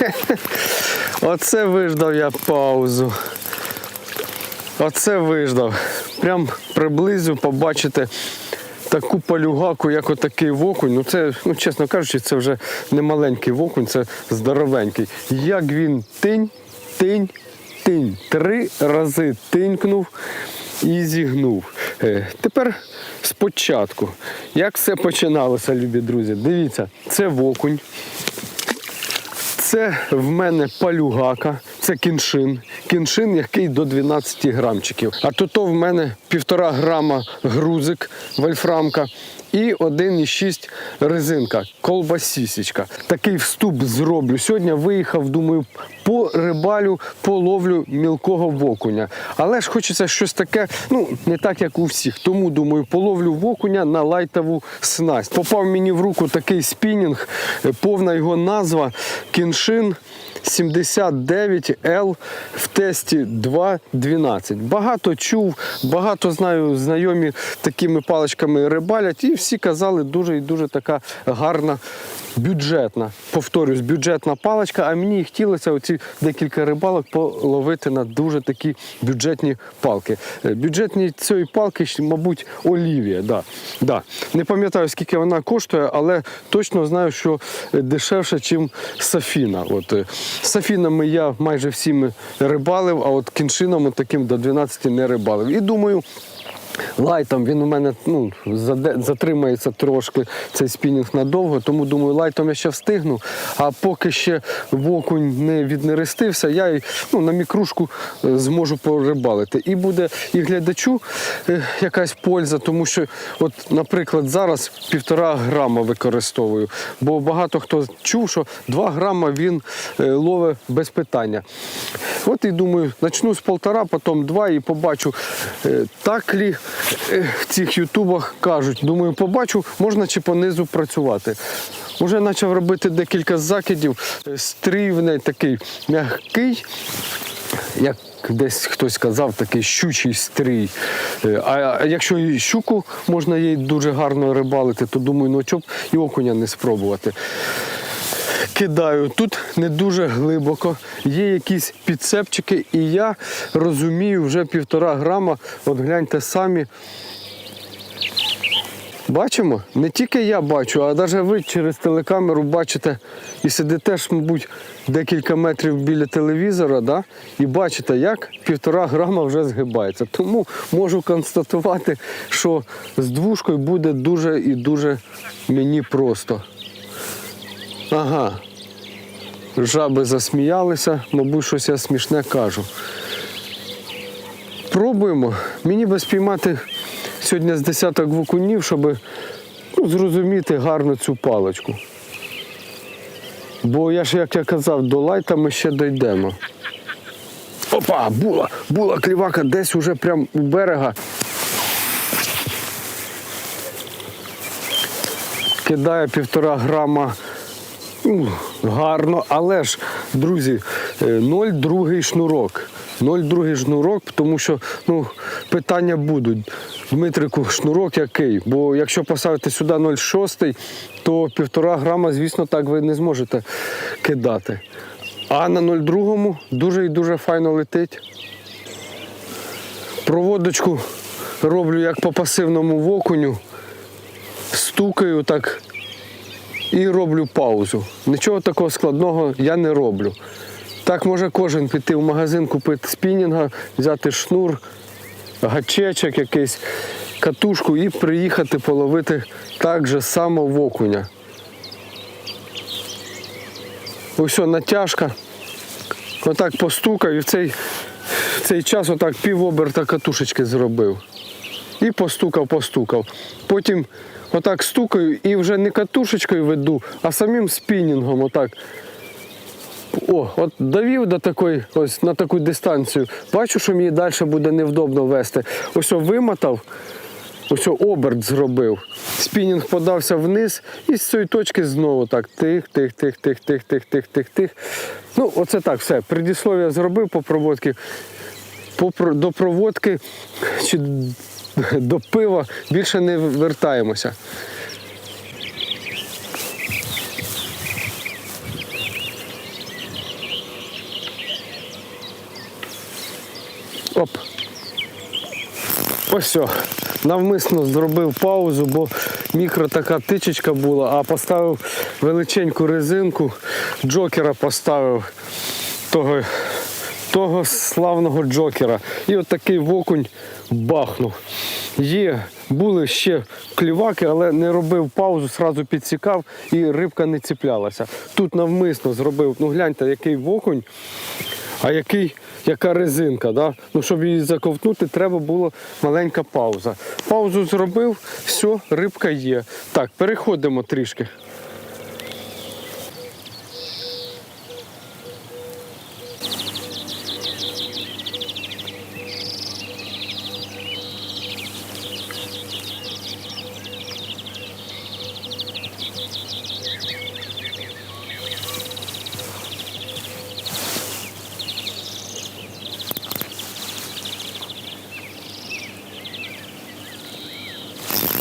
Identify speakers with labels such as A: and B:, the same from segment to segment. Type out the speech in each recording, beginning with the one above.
A: Оце виждав я паузу. Оце виждав. Прям приблизу побачите таку палюгаку, як отакий вокунь. Ну це, ну чесно кажучи, це вже не маленький вокунь, це здоровенький. Як він тинь, тинь, тинь. Три рази тинькнув і зігнув. Е, Тепер спочатку. Як все починалося, любі друзі? Дивіться, це вокунь. Це в мене палюгака, це кіншин. Кіншин, який до 12 грамчиків. А то то в мене півтора грама грузик вольфрамка і 1,6 резинка, колбасісічка. Такий вступ зроблю. Сьогодні виїхав, думаю, по рибалю, половлю мілкого вокуня. Але ж хочеться щось таке, ну, не так, як у всіх. Тому думаю, половлю вокуня на лайтову снасть. Попав мені в руку такий спінінг, е, повна його назва Кіншин 79L в тесті 2.12. Багато чув, багато знаю, знайомі такими паличками рибалять, і всі казали, дуже і дуже така гарна. Бюджетна, повторюсь, бюджетна паличка, а мені хотілося оці декілька рибалок половити на дуже такі бюджетні палки. Е, Бюджетні цієї палки, мабуть, Олівія. Да. Да. Не пам'ятаю, скільки вона коштує, але точно знаю, що е, дешевше, ніж Сафіна. От, е, Сафінами я майже всіми рибалив, а от кіншином таким до 12 не рибалив. І думаю, Лайтом він у мене ну, затримається трошки цей спінінг надовго, тому думаю, лайтом я ще встигну. А поки ще вокунь не віднерестився, я ну, на мікрушку е, зможу порибалити. І буде і глядачу е, якась польза, тому що, от, наприклад, зараз півтора грама використовую. Бо багато хто чув, що 2 грама він е, ловить без питання. От і думаю, почну з полтора, потім два і побачу, так лі цих ютубах кажуть. Думаю, побачу, можна чи понизу працювати. Уже почав робити декілька закидів. Неї такий м'який, як десь хтось казав, такий щучий стрій. Е, а якщо і щуку можна їй дуже гарно рибалити, то думаю, ну чоб і окуня не спробувати кидаю. Тут не дуже глибоко, є якісь підцепчики, і я розумію вже півтора грама. От гляньте самі. Бачимо? Не тільки я бачу, а навіть ви через телекамеру бачите і сидите ж, мабуть, декілька метрів біля телевізора, да? і бачите, як півтора грама вже згибається. Тому можу констатувати, що з двушкою буде дуже і дуже мені просто. Ага. Жаби засміялися, мабуть, щось я смішне кажу. Пробуємо. Мені би спіймати сьогодні з десяток вукунів, щоб ну, зрозуміти гарно цю паличку. Бо я ж, як я казав, до лайта ми ще дійдемо. Опа, була, була клівака десь уже прямо у берега. Кидає півтора грама Гарно, але ж, друзі, е, 0,2 шнурок. 0,2 шнурок, тому що ну, питання будуть. Дмитрику, шнурок який? Бо якщо поставити сюди 0,6, то півтора грама, звісно, так ви не зможете кидати. А на 0,2 дуже і дуже файно летить. Проводочку роблю як по пасивному вокуню. Стукаю так і роблю паузу. Нічого такого складного я не роблю. Так може кожен піти в магазин, купити спінінга, взяти шнур, гачечок якийсь, катушку і приїхати половити так же само в окуня. Ось натяжка. Отак постукав і в цей, в цей час отак півоберта катушечки зробив. І постукав, постукав. Потім отак стукаю і вже не катушечкою веду, а самим спінінгом отак. О, от довів до такої, ось на таку дистанцію. Бачу, що мені далі буде невдобно вести. Ось вимотав, ось оберт зробив. Спінінг подався вниз і з цієї точки знову так. Тих, тих, тих, тих, тих, тих, тих, тих, тих. Ну, оце так, все. Предіслов'я зробив по проводці. По, до проводки чи до пива більше не вертаємося. Оп! Ось все. Навмисно зробив паузу, бо мікро така тичечка була, а поставив величеньку резинку, джокера поставив того того славного джокера. І от такий вокунь бахнув. Є, були ще кліваки, але не робив паузу, сразу підсікав і рибка не цеплялася. Тут навмисно зробив, ну гляньте, який вокунь, а який, яка резинка. Да? Ну, щоб її заковтнути, треба було маленька пауза. Паузу зробив, все, рибка є. Так, переходимо трішки.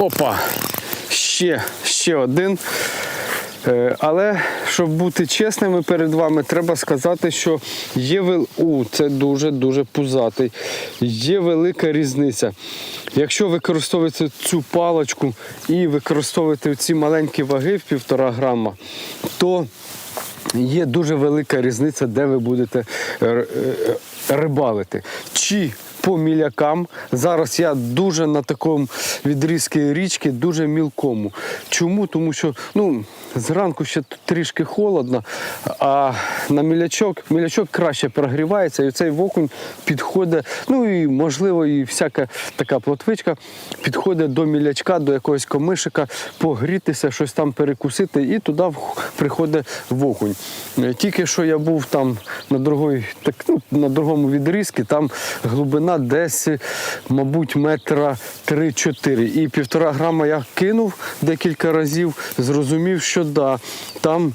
A: Опа! Ще, ще один. Е, Але щоб бути чесними перед вами, треба сказати, що є вел... У, це дуже-дуже пузатий. Є велика різниця. Якщо використовуєте цю паличку і використовуєте ці маленькі ваги в півтора грама, то є дуже велика різниця, де ви будете е, е, рибалити. Чи по мілякам. Зараз я дуже на такому відрізки річки, дуже мілкому. Чому? Тому що ну, зранку ще трішки холодно, а на мілячок, мілячок краще прогрівається, і цей вокунь підходить, ну і можливо, і всяка така плотвичка підходить до мілячка, до якогось комишика, погрітися, щось там перекусити, і туди приходить вогонь. Е, Тільки що я був там на другої, так, ну, на другому відрізку, там глибина десь, мабуть, метра 3-4. І півтора грама я кинув декілька разів, зрозумів, що да, там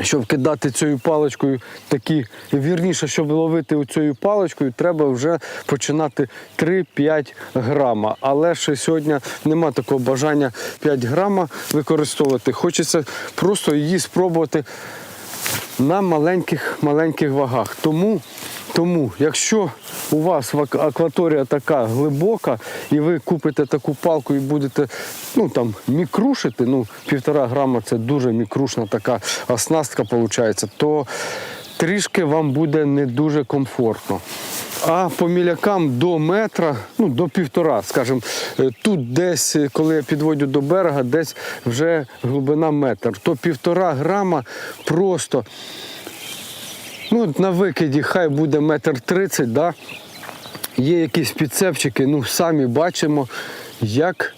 A: щоб кидати цією паличкою такі, вірніше, щоб ловити цією паличкою, треба вже починати 3-5 грама. Але ще сьогодні нема такого бажання 5 грама використовувати. Хочеться просто її спробувати на маленьких маленьких вагах. Тому, тому якщо у вас акваторія така глибока, і ви купите таку палку і будете ну, там, мікрушити, ну, півтора грама це дуже мікрушна така оснастка виходить, то трішки вам буде не дуже комфортно. А по мілякам до метра, ну до півтора, скажімо, е, тут десь, коли я підводю до берега, десь вже глибина метр, то півтора грама просто ну, на викиді хай буде метр тридцять, да? є якісь підцепчики, ну самі бачимо, як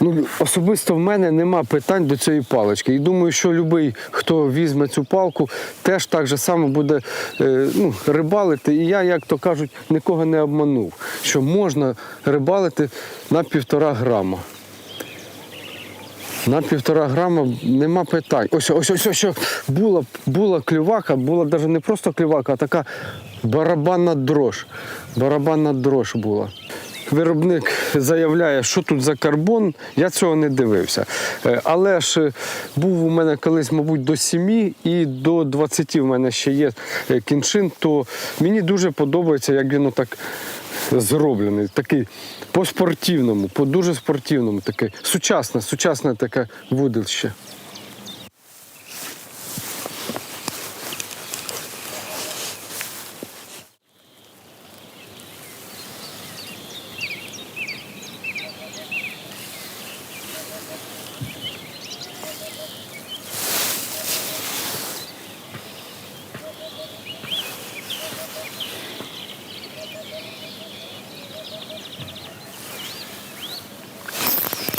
A: Ну, особисто в мене нема питань до цієї палички. І думаю, що будь-який, хто візьме цю палку, теж так же само буде е, ну, рибалити. І я, як то кажуть, нікого не обманув, що можна рибалити на півтора грама. На півтора грама нема питань. Ось, ось, ось, ось. Була, була клювака, була навіть не просто клювака, а така барабанна дрож. Барабанна дрож була. Виробник заявляє, що тут за карбон, я цього не дивився. Е, Але ж е, був у мене колись, мабуть, до 7 і до 20 в мене ще є е, кіншин, то мені дуже подобається, як він отак зроблений. Такий по-спортивному, по дуже спортивному, таке сучасне, сучасне таке вудилище.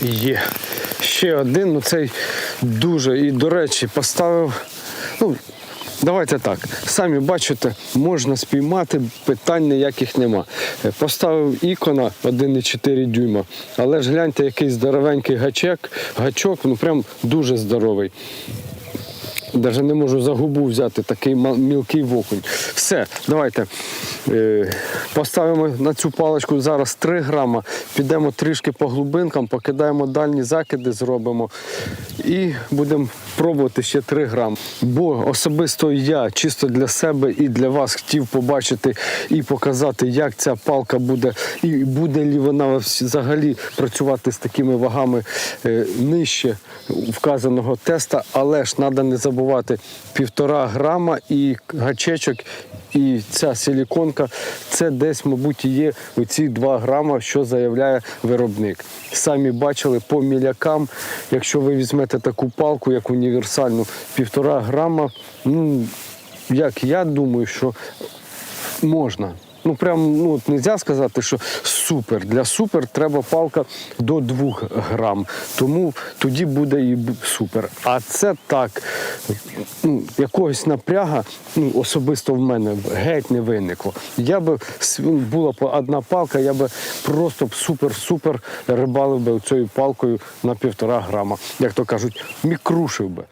A: Є. Ще один, ну цей дуже. І, до речі, поставив. Ну, давайте так. Самі бачите, можна спіймати, питань ніяких нема. Е, Поставив ікона 1,4 дюйма. Але ж гляньте, який здоровенький гачок, гачок, ну прям дуже здоровий. Навіть не можу за губу взяти такий мілкий вокунь. Все, давайте е, поставимо на цю паличку зараз 3 грама, підемо трішки по глибинкам, покидаємо дальні закиди, зробимо і будемо пробувати ще 3 грами. Бо особисто я чисто для себе і для вас хотів побачити і показати, як ця палка буде, і буде ли вона взагалі працювати з такими вагами е, нижче вказаного теста, але ж треба не забувати півтора грама і гачечок, і ця силіконка, це десь, мабуть, є оці 2 грама, що заявляє виробник. Самі бачили по мілякам, якщо ви візьмете таку палку, як універсальну, півтора грама, ну, як я думаю, що можна. Ну, прям ну, от нельзя сказати, що супер. Для супер треба палка до 2 грам. Тому тоді буде і супер. А це так, ну, якогось напряга, ну, особисто в мене геть не виникло. Я би ну, була одна палка, я би просто супер-супер рибалив би цією палкою на півтора грама. Як то кажуть, мікрушив би.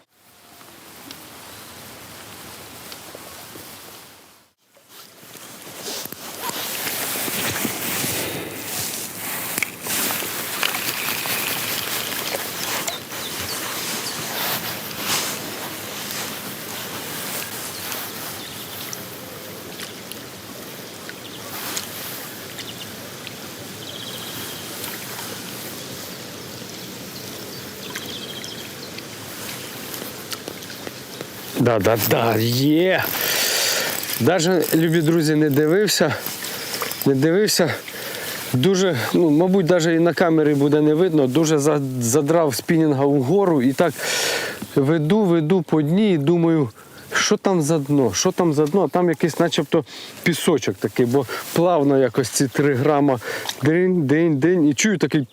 A: Да, да, да, є. Даже, любі друзі, не дивився. Не дивився. Дуже, ну, мабуть, навіть і на камері буде не видно. Дуже задрав спінінга вгору і так веду, веду по дні і думаю, що там за дно, що там за дно, а там якийсь начебто пісочок такий, бо плавно якось ці три грама день, день, день. І чую такий.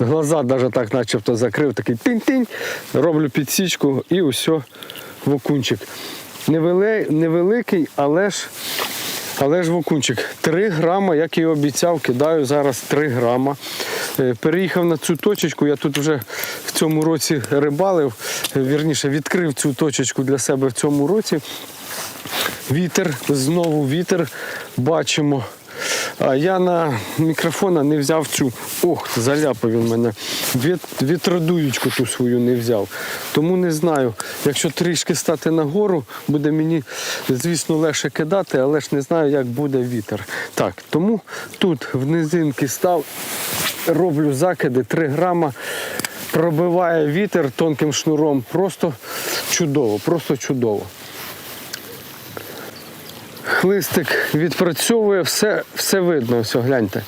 A: Глаза навіть так начебто закрив, такий тинь-тинь, роблю підсічку і усе, вокунчик. Невеликий, але ж, але ж вокунчик. 3 грама, як і обіцяв, кидаю зараз 3 грама. Е, Переїхав на цю точечку, я тут вже в цьому році рибалив, е, вірніше відкрив цю точечку для себе в цьому році. Вітер, знову вітер бачимо. Я на мікрофона не взяв цю. Ох, заляпав він мене. Віт- Вітродуючку ту свою не взяв. Тому не знаю. Якщо трішки стати нагору, буде мені, звісно, легше кидати, але ж не знаю, як буде вітер. Так, тому тут в низинки став, роблю закиди 3 грама. Пробиває вітер тонким шнуром. Просто чудово, просто чудово. Хлистик відпрацьовує, все, все видно, ось гляньте.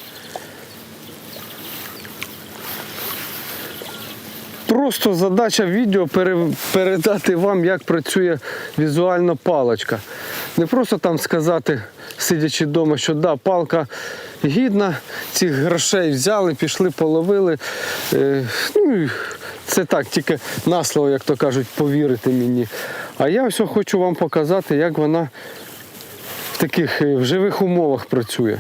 A: Просто задача відео передати вам, як працює візуальна паличка. Не просто там сказати, сидячи вдома, що да, палка гідна, цих грошей взяли, пішли, половили. Е, ну, це так, тільки на слово, як то кажуть, повірити мені. А я все хочу вам показати, як вона таких е, в живих умовах працює.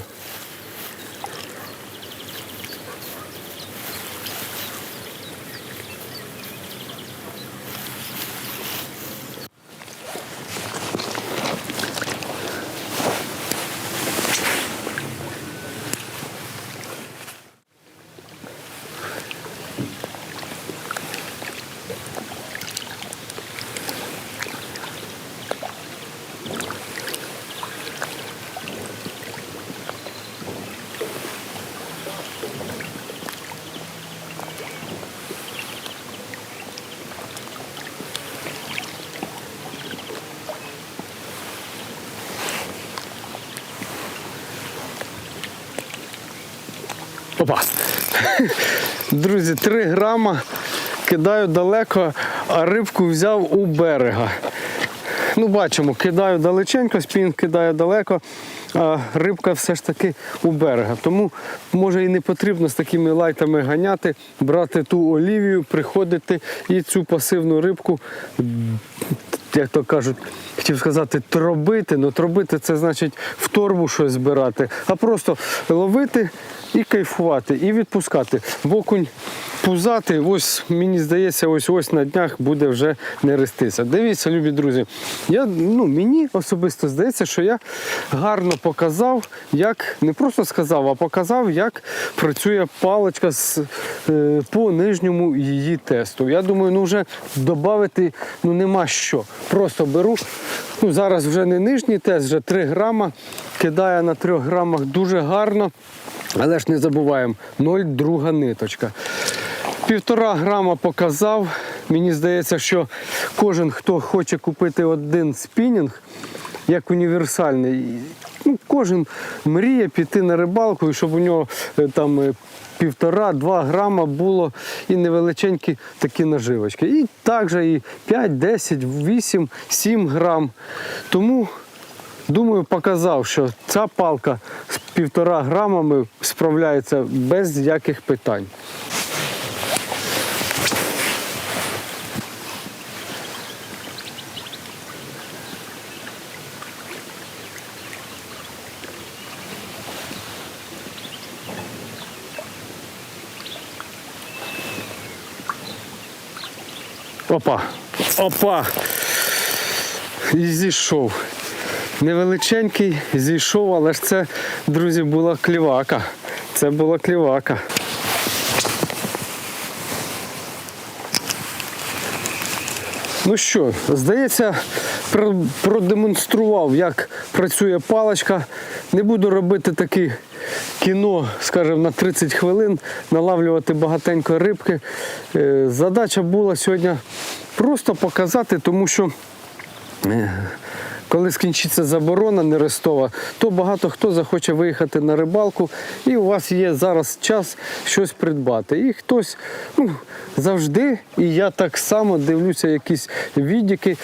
A: Опа. Друзі, 3 грама кидаю далеко, а рибку взяв у берега. Ну, бачимо, кидаю далеченько, спін кидає далеко, а рибка все ж таки у берега. Тому може і не потрібно з такими лайтами ганяти, брати ту олівію, приходити і цю пасивну рибку як то кажуть, хотів сказати, тробити. Ну, тробити це значить в торбу щось збирати, а просто ловити і кайфувати, і відпускати. В окунь пузати, ось мені здається, ось ось на днях буде вже не рестися. Дивіться, любі друзі. Я, ну, мені особисто здається, що я гарно показав, як не просто сказав, а показав, як працює паличка з, е, по нижньому її тесту. Я думаю, ну вже додати ну, нема що. Просто беру. Ну, зараз вже не нижній тест, вже 3 грама. Кидає на 3 грамах дуже гарно. Але ж не забуваємо, 0,2 ниточка. Півтора грама показав. Мені здається, що кожен, хто хоче купити один спінінг, як універсальний, ну, кожен мріє піти на рибалку, і щоб у нього е, там е, півтора-два грама було і невеличенькі такі наживочки. І також і 5, 10, 8, 7 грам. Тому Думаю, показав, що ця палка з півтора грамами справляється без яких питань. Опа, опа. І зійшов. Невеличенький зійшов, але ж це, друзі, була клівака. Це була клівака. Ну що, здається, продемонстрував, як працює паличка. Не буду робити таке кіно, скажімо, на 30 хвилин, налавлювати багатенько рибки. Е, Задача була сьогодні просто показати, тому що е, коли скінчиться заборона нерестова, то багато хто захоче виїхати на рибалку, і у вас є зараз час щось придбати. І хтось ну, завжди, і я так само дивлюся якісь віддіки.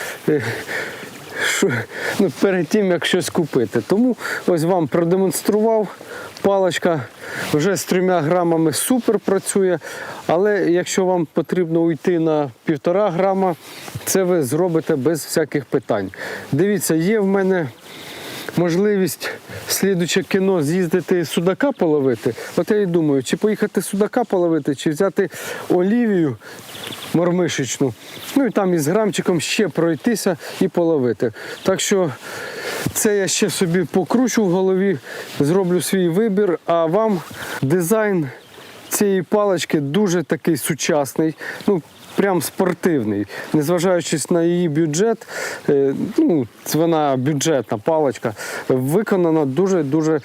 A: Що, ну, перед тим, як щось купити. Тому ось вам продемонстрував. Паличка вже з трьома грамами супер працює. Але якщо вам потрібно уйти на півтора грама, це ви зробите без всяких питань. Дивіться, є в мене можливість слідуче кіно з'їздити судака половити. От я і думаю, чи поїхати судака половити, чи взяти олівію мормишечну, ну і там із грамчиком ще пройтися і половити. Так що це я ще собі покручу в голові, зроблю свій вибір, а вам дизайн цієї палички дуже такий сучасний. Ну, Прям спортивний, незважаючи на її бюджет, е, ну це вона бюджетна паличка, виконана дуже дуже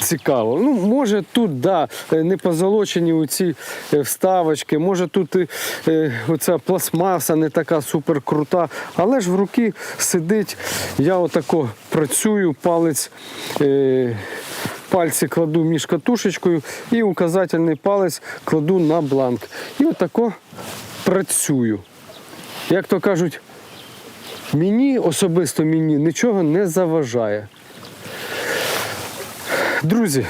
A: цікаво. Ну, може тут да, е, не позолочені оці е, вставочки, може тут оця пластмаса не така супер крута, але ж в руки сидить. Я отако працюю, палець. Пальці кладу між катушечкою і указательний палець кладу на бланк. І отако працюю. Як то кажуть, мені особисто мені нічого не заважає. Друзі,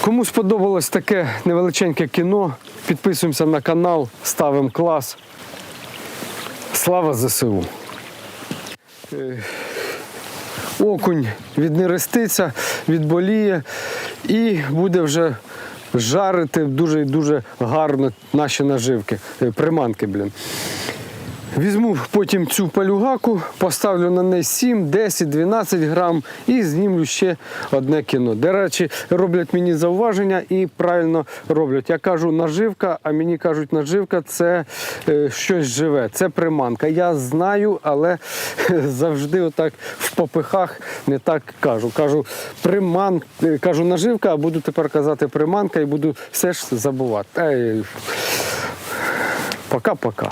A: кому сподобалось таке невеличеньке кіно, підписуємося на канал, ставимо клас. Слава ЗСУ! Е, Окунь віднереститься, відболіє і буде вже жарити дуже дуже гарно наші наживки, е, приманки, блін. Візьму потім цю палюгаку, поставлю на неї 7, 10, 12 грам і знімлю ще одне кіно. До речі, роблять мені зауваження і правильно роблять. Я кажу наживка, а мені кажуть, наживка це е, щось живе, це приманка. Я знаю, але завжди отак в попихах не так кажу. Кажу приман, е, кажу наживка, а буду тепер казати приманка і буду все ж забувати. Ей, Пока-пока.